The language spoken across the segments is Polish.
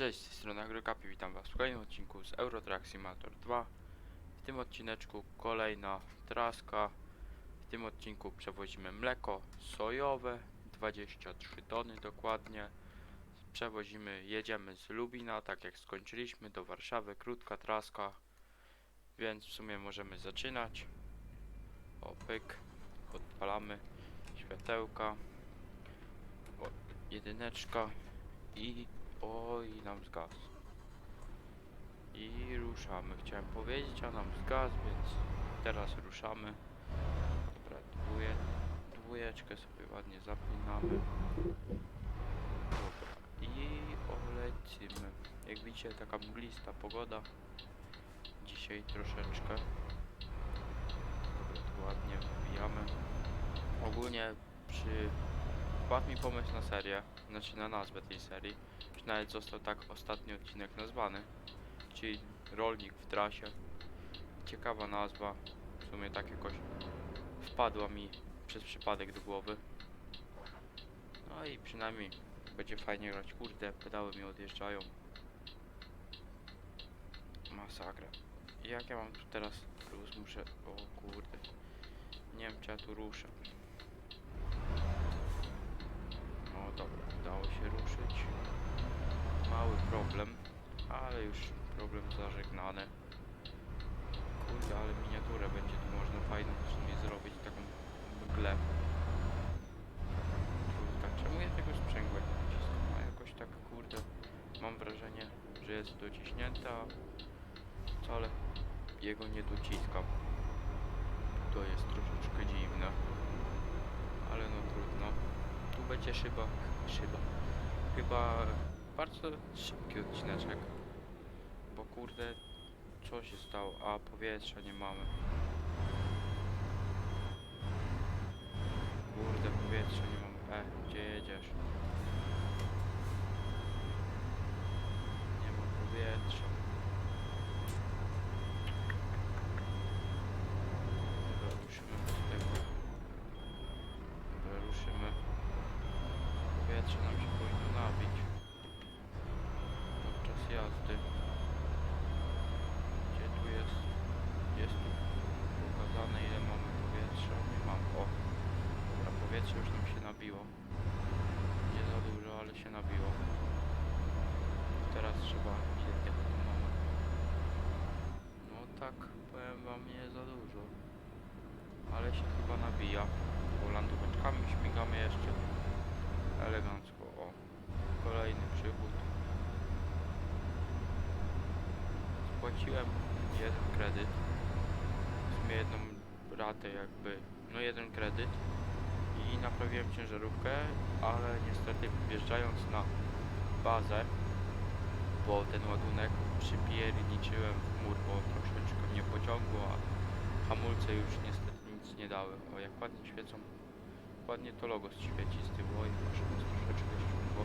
Cześć, z strony AgroCapi, witam was w kolejnym odcinku z Euro Truck Simulator 2. W tym odcineczku kolejna traska. W tym odcinku przewozimy mleko sojowe, 23 tony dokładnie. Przewozimy, jedziemy z Lubina, tak jak skończyliśmy, do Warszawy, krótka traska. Więc w sumie możemy zaczynać. O, pyk, odpalamy światełka. O, jedyneczka i Oj, nam zgasł. I ruszamy. Chciałem powiedzieć, a nam zgasł, więc teraz ruszamy. Dobra, dwuje, dwójeczkę sobie ładnie zapinamy. Dobra, i olecimy. Jak widzicie, taka mglista pogoda. Dzisiaj troszeczkę. Dobra, tu ładnie wbijamy. Ogólnie przy... Wpadł mi pomysł na serię, znaczy na nazwę tej serii nawet został tak ostatni odcinek nazwany, czyli rolnik w trasie. Ciekawa nazwa, w sumie tak jakoś wpadła mi przez przypadek do głowy. No i przynajmniej będzie fajnie grać. Kurde, pedały mi odjeżdżają. Masakra. Jak ja mam tu teraz plus muszę... O kurde. Nie wiem czy ja tu ruszę. No dobra, udało się ruszyć mały problem, ale już problem zażegnany. Kurde, ale miniaturę będzie tu można fajną w sumie zrobić, taką mglę. Kurde, czemu ja tego sprzęgła nie naciskam? A jakoś tak, kurde, mam wrażenie, że jest dociśnięta, wcale jego nie dociskam. To jest troszeczkę dziwne, ale no trudno. Tu będzie szyba, szyba. Chyba bardzo szybki odcineczek. Bo kurde, co się stało? A, powietrza nie mamy. Kurde, powietrza nie mamy. E, gdzie jedziesz? Nie ma powietrza. Dobra, ruszymy z tego. Dobra, ruszymy. Powietrze nam się powinno nabić podczas jazdy. Gdzie tu jest? Jest tu pokazane ile mamy powietrza. Nie mam. O! Dobra, powietrze już nam się nabiło. Nie za dużo, ale się nabiło. Teraz trzeba... Ile mamy? No tak, powiem wam nie za dużo. Ale się chyba nabija. Bo landóweczkami śmigamy jeszcze. Elegancko, o. Kolejny przywód. Spłaciłem jeden kredyt. W sumie jedną ratę jakby, no jeden kredyt. I naprawiłem ciężarówkę, ale niestety wjeżdżając na bazę, bo ten ładunek przypierniczyłem w mur, bo troszeczkę mnie pociągło, a hamulce już niestety nic nie dały. O, jak ładnie świecą, ładnie to logo świeci z tyłu, oj, proszę, jest troszeczkę ściągło.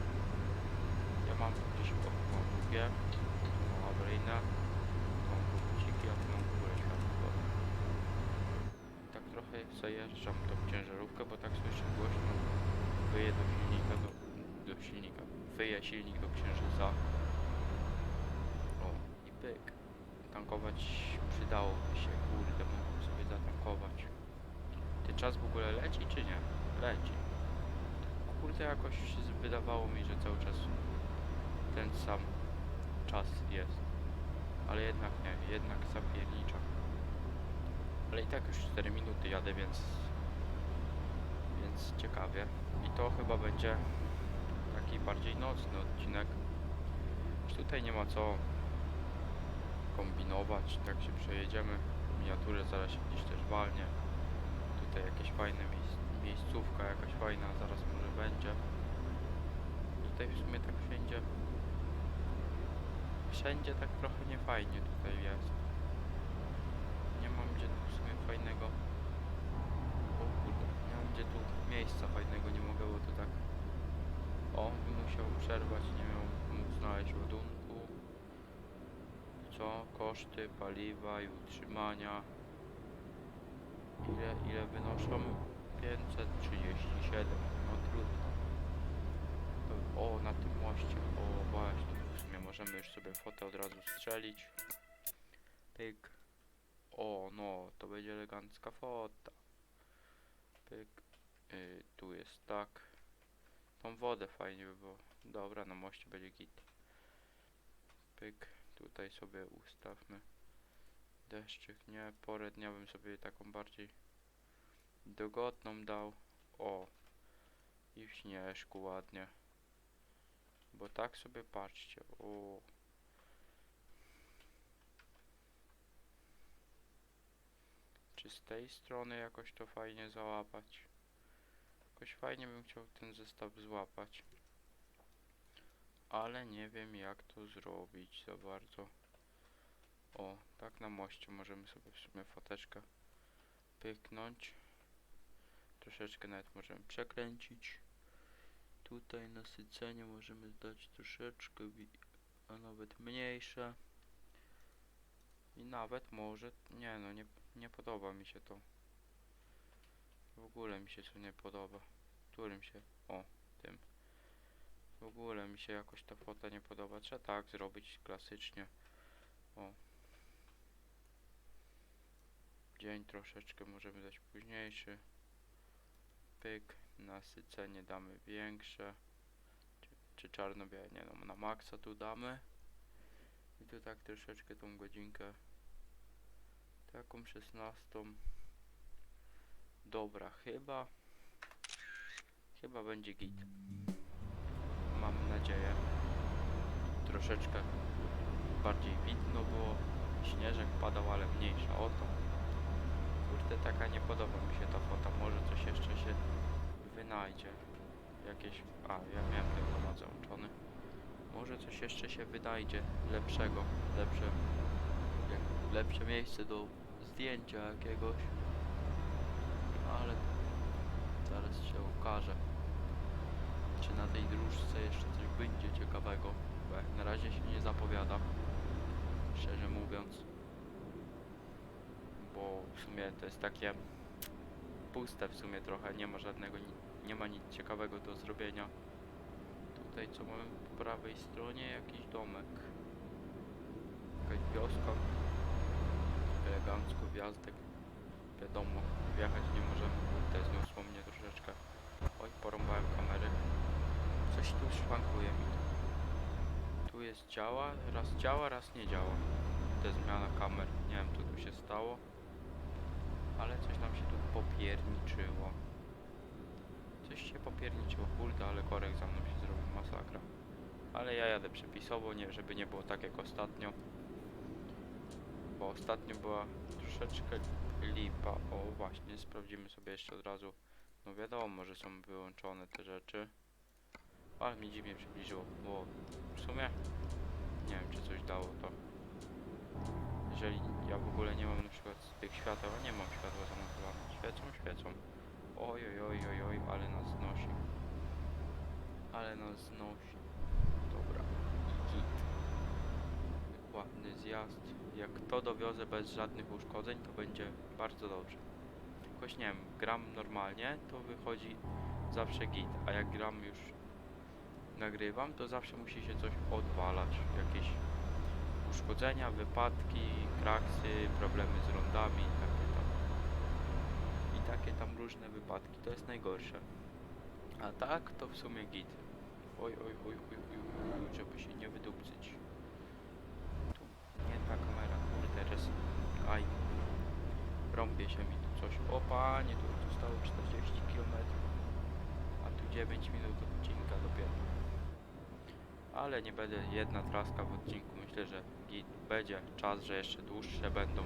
Ja mam gdzieś o, o drugie, awaryjne, mam buciki, a tu mam w ogóle światło. Tak trochę zajeżdżam tą ciężarówkę, bo tak słyszę głośno wyje do silnika, do, do silnika, wyje silnik do księżyca. O, i pyk. Tankować przydałoby się, kurde, mógłbym sobie zatankować. Ty czas w ogóle leci czy nie? Leci. Kurde, jakoś wydawało mi, że cały czas ten sam czas jest. Ale jednak nie, jednak zapiernicza. Ale i tak już 4 minuty jadę, więc więc ciekawie. I to chyba będzie taki bardziej nocny odcinek. Już tutaj nie ma co kombinować, tak się przejedziemy. Miniaturę zaraz się gdzieś też walnie. Tutaj jakieś fajne miejsc miejscówka jakaś fajna zaraz może będzie. Tutaj w sumie tak wszędzie wszędzie tak trochę niefajnie tutaj jest. Nie mam gdzie tu w sumie fajnego o kurde, nie mam gdzie tu miejsca fajnego, nie mogę, bo to tak o, musiał przerwać, nie miał mógł znaleźć ładunku co? Koszty paliwa i utrzymania ile, ile wynoszą? 537, no trudno. To- O, na tym moście, o właśnie, w sumie może możemy już sobie fotę od razu strzelić. Pyk. O, no, to będzie elegancka fota. Pyk. Y, tu jest tak. Tą wodę fajnie by było. Dobra, na moście będzie git. Pyk. Tutaj sobie ustawmy. Deszczyk, nie. Porę dnia bym sobie taką bardziej dogodną dał. O. I w śnieżku ładnie. Bo tak sobie patrzcie. O. Czy z tej strony jakoś to fajnie załapać? Jakoś fajnie bym chciał ten zestaw złapać. Ale nie wiem jak to zrobić za bardzo. O, tak na moście możemy sobie w sumie foteczkę pyknąć. Troszeczkę nawet możemy przekręcić. Tutaj nasycenie możemy dać troszeczkę, a nawet mniejsze. I nawet może, nie no, nie, nie podoba mi się to. W ogóle mi się to nie podoba. Którym się? O, tym. W ogóle mi się jakoś ta fota nie podoba. Trzeba tak zrobić klasycznie. O. Dzień troszeczkę możemy dać późniejszy. Pyk. Nasycenie damy większe. Czy, czy czarno-białe? Nie no, na maksa tu damy. I tu tak troszeczkę tą godzinkę. Taką 16. Dobra, chyba. Chyba będzie git. Mam nadzieję. Troszeczkę bardziej widno było. Śnieżek padał, ale mniejsza o to. Kurde, taka nie podoba mi się ta fota. Może coś jeszcze się wynajdzie. Jakieś... A, ja miałem ten temat załączony. Może coś jeszcze się wynajdzie lepszego. Lepsze... Lepsze miejsce do zdjęcia jakiegoś. Ale zaraz się okaże. Czy na tej dróżce jeszcze coś będzie ciekawego. Bo jak na razie się nie zapowiada. Szczerze mówiąc. Bo w sumie to jest takie puste w sumie trochę, nie ma żadnego, ni- nie ma nic ciekawego do zrobienia. Tutaj co mamy po prawej stronie? Jakiś domek. Jakaś wioska. Elegancko wjazdek. Wiadomo, wjechać nie możemy, kurde, zniosło mnie troszeczkę. Oj, porąbałem kamery. Coś tu szwankuje mi. Tu jest działa, raz działa, raz nie działa. To jest zmiana kamer. Nie wiem co tu się stało. Ale coś nam się tu popierniczyło. Coś się popierniczyło, kurde, ale korek za mną się zrobił, masakra. Ale ja jadę przepisowo, nie, żeby nie było tak jak ostatnio. Bo ostatnio była troszeczkę lipa. O, właśnie, sprawdzimy sobie jeszcze od razu. No wiadomo, że są wyłączone te rzeczy. Ale mi dziwnie przybliżyło. Bo w sumie nie wiem, czy coś dało to. Jeżeli ja w ogóle nie mam na przykład tych świateł, nie mam światła zamontowane. Świecą, świecą. Oj, oj, oj, oj, oj, ale nas znosi. Ale nas znosi. Dobra. I git. Ładny Jak to dowiozę bez żadnych uszkodzeń, to będzie bardzo dobrze. Jakoś nie wiem, gram normalnie, to wychodzi zawsze git, a jak gram już nagrywam, to zawsze musi się coś odwalać. Jakieś uszkodzenia, wypadki, kraksy, problemy z rondami i takie tam. I takie tam różne wypadki, to jest najgorsze. A tak, to w sumie git. Oj, oj, oj, oj, oj, oj, oj żeby się nie wydupcyć. Tu nie ta kamera, res... Aj. Rąbie się mi tu coś. O panie, tu zostało 40 km. A tu 9 minut odcinka dopiero. Ale nie będę jedna traska w odcinku. Myślę, że będzie czas, że jeszcze dłuższe będą.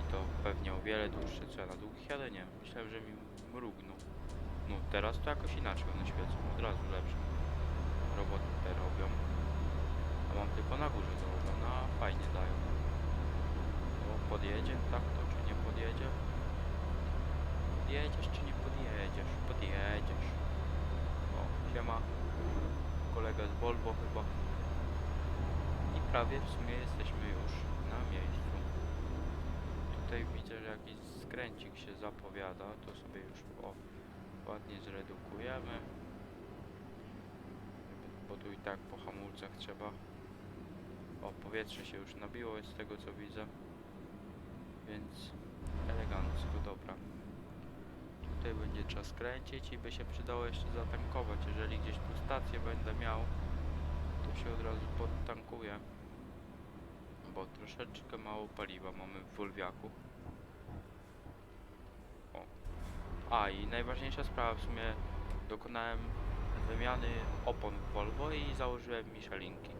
I to pewnie o wiele dłuższe, co ja na długich jadę, nie. Myślałem, że mi mrugnął. No teraz to jakoś inaczej one świecą, od razu lepsze. Roboty robią. A mam tylko na górze to robią, no fajnie dają. Podjedzie, tak to czy nie podjedzie? Podjedziesz czy nie podjedziesz? Podjedziesz. O, siema. Kolega z Volvo chyba. I prawie w sumie jesteśmy już na miejscu. Tutaj widzę, że jakiś skręcik się zapowiada, to sobie już o ładnie zredukujemy. Bo tu i tak po hamulcach trzeba. O, powietrze się już nabiło z tego co widzę. Więc elegancko, dobra. Tutaj będzie trzeba skręcić i by się przydało jeszcze zatankować. Jeżeli gdzieś tu stację będę miał, to się od razu podtankuję. Bo troszeczkę mało paliwa mamy w Volviaku. O. A i najważniejsza sprawa w sumie dokonałem wymiany opon w Volvo i założyłem Michelinki.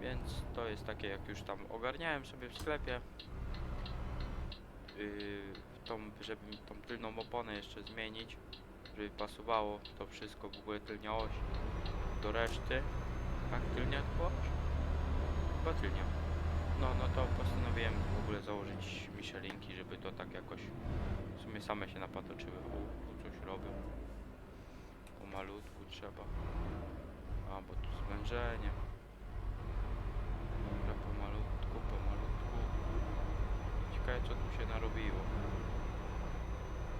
Więc to jest takie jak już tam ogarniałem sobie w sklepie. Yy, tą, żeby tą tylną oponę jeszcze zmienić, żeby pasowało to wszystko w ogóle tylnia oś do reszty. Tak, tylnia to oś? Chyba tylnia. No, no to postanowiłem w ogóle założyć Michelinki, żeby to tak jakoś w sumie same się napatoczyły. Tu coś robią. Pomalutku trzeba. A, bo tu zwężenie. Dobra, pomalutku, pomalutku. Co tu się narobiło.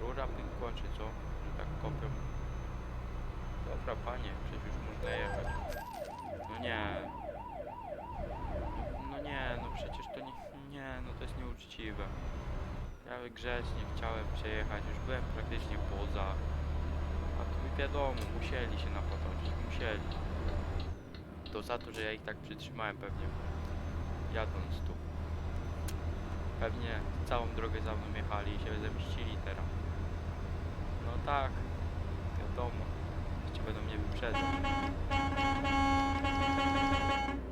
Rura pękła czy co? Że tak kopią. Dobra panie, przecież już można jechać. No nie. No nie, no przecież to nie... Nie, no to jest nieuczciwe. Ja grzecznie chciałem przejechać, już byłem praktycznie poza. A tu wiadomo, musieli się napotoczyć, musieli. To za to, że ja ich tak przytrzymałem pewnie jadąc tu. Pewnie całą drogę za mną jechali i się zemścili teraz. No tak, wiadomo. Jeszcze będą mnie wyprzedzać.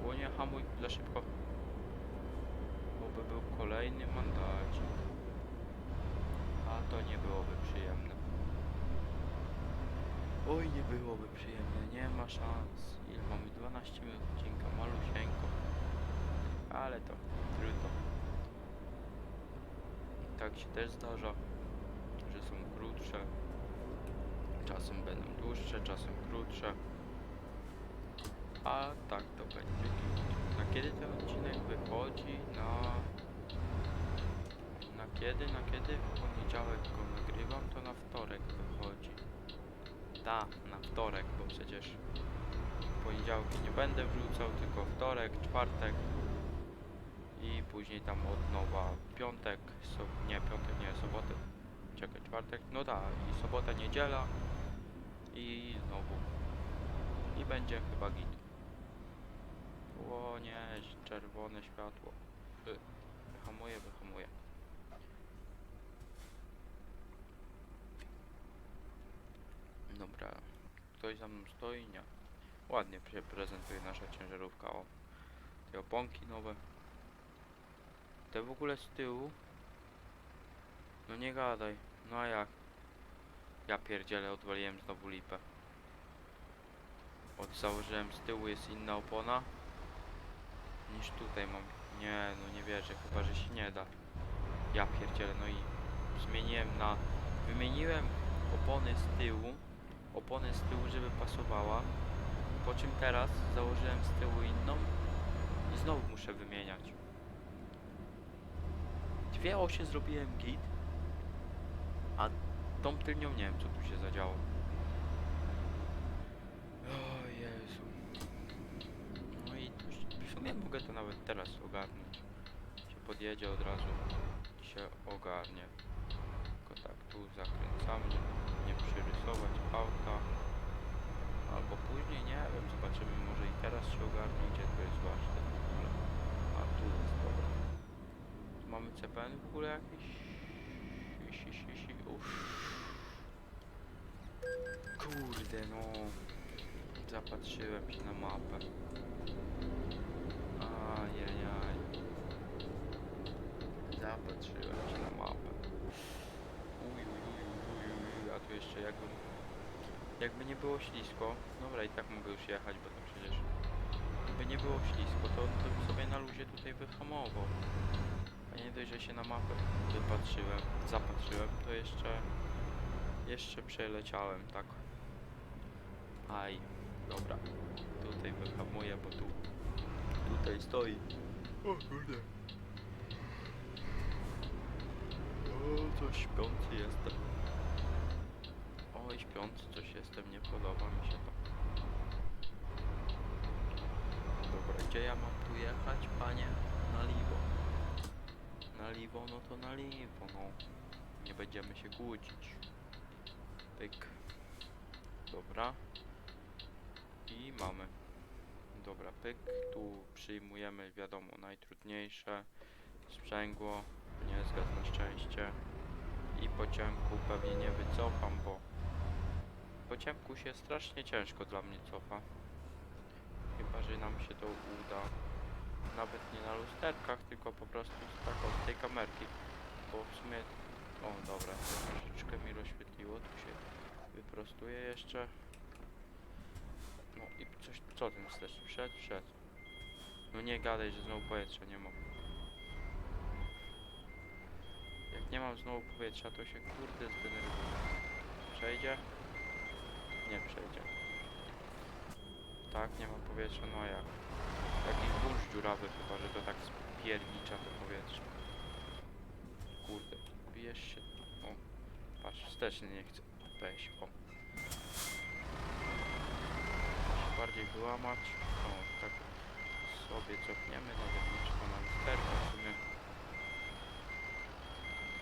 O nie, hamuj za szybko. Bo by był kolejny mandacik. A to nie byłoby przyjemne. Oj, nie byłoby przyjemne, nie ma szans. Ile mamy? 12 minut odcinka, malusieńko. Ale to trudno. Tak się też zdarza, że są krótsze. Czasem będą dłuższe, czasem krótsze. A tak to będzie. Na kiedy ten odcinek wychodzi? Na... Na kiedy? Na kiedy? W poniedziałek go nagrywam, to na wtorek wychodzi. Da, na wtorek, bo przecież poniedziałki nie będę wrzucał, tylko wtorek, czwartek i później tam od nowa piątek, so, nie piątek, nie soboty, czekaj, czwartek, no da, i sobota, niedziela i znowu i będzie chyba git. O nie, czerwone światło. Y, Wyhamuję, wyhamuję. Dobra, ktoś za mną stoi? Nie. Ładnie się prezentuje nasza ciężarówka, o. Te oponki nowe. Te w ogóle z tyłu. No nie gadaj. No a jak? Ja pierdzielę, odwaliłem znowu lipę. Od założyłem z tyłu jest inna opona. Niż tutaj mam. Nie, no nie wierzę, chyba że się nie da. Ja pierdzielę, no i zmieniłem na... Wymieniłem opony z tyłu. Opony z tyłu, żeby pasowała. Po czym teraz założyłem z tyłu inną i znowu muszę wymieniać. Dwie osie zrobiłem git, a tą tylnią nie wiem co tu się zadziało. O Jezu. No i w sumie mogę to nawet teraz ogarnąć. Się podjedzie od razu i się ogarnie. Tylko tak tu zakręcamy, nie przyrysować auta. Albo później, nie wiem, zobaczymy, może i teraz się ogarnie, gdzie to jest warsztat w ogóle. A tu jest, dobra. Mamy CPN w ogóle jakiś? Uff. Kurde, no. Zapatrzyłem się na mapę. Ajajaj. Zapatrzyłem się na mapę. Uj, uj, uj, uj, uj, a tu jeszcze jakby... Jakby nie było ślisko, dobra i tak mogę już jechać, bo to przecież... Jakby nie było ślisko, to, to sobie na luzie tutaj wyhamował. Nie dość, że się na mapę wypatrzyłem, zapatrzyłem, to jeszcze... Jeszcze przeleciałem, tak. Aj, dobra. Tutaj wyhamuję, bo tu... Tutaj stoi. O kurde. O, coś śpiący jestem. Oj, śpiący coś jestem, nie podoba mi się to. Gdzie ja mam tu jechać, panie? Na liwo. Na liwo, no to na liwo, no. Nie będziemy się kłócić. Pyk. Dobra. I mamy. Dobra, pyk. Tu przyjmujemy, wiadomo, najtrudniejsze. Sprzęgło. Nie zgadza na szczęście. I po ciemku pewnie nie wycofam, bo po ciemku się strasznie ciężko dla mnie cofa. Chyba, że nam się to uda. Nawet nie na lusterkach, tylko po prostu z taką z tej kamerki. Bo w sumie... O, dobra, troszeczkę mi rozświetliło. Tu się wyprostuje jeszcze. No i coś... Co ten wstecz? Wszedł? Wszedł. No nie gadaj, że znowu powietrza nie mam. Jak nie mam znowu powietrza, to się kurde zdenerwuję. Przejdzie? Nie przejdzie. Tak, nie ma powietrza, no jak? Jakiś burz dziurawy chyba, że to tak spiernicza to powietrze. Kurde, bijesz się... O, patrz, wsteczny nie chcę. Weź, o. Się bardziej wyłamać. O, tak sobie cofniemy, nawet nie trzeba na lusterkę w sumie.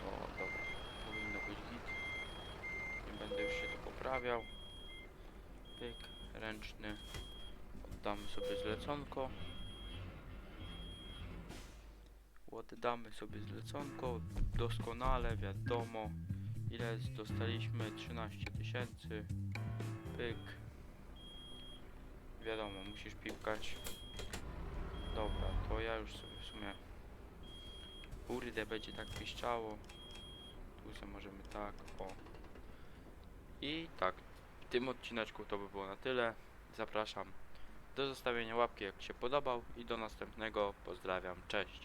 O, dobra, powinno być git. Nie będę już się tu poprawiał. Pyk, ręczny. Oddamy sobie zleconko. Oddamy sobie zleconko. Doskonale, wiadomo. Ile dostaliśmy? 13 tysięcy. Pyk. Wiadomo, musisz pipkać. Dobra, to ja już sobie w sumie... Kurde, będzie tak piszczało. Tu sobie możemy tak, o. I tak, w tym odcineczku to by było na tyle. Zapraszam do zostawienia łapki jak się podobał i do następnego. Pozdrawiam, cześć.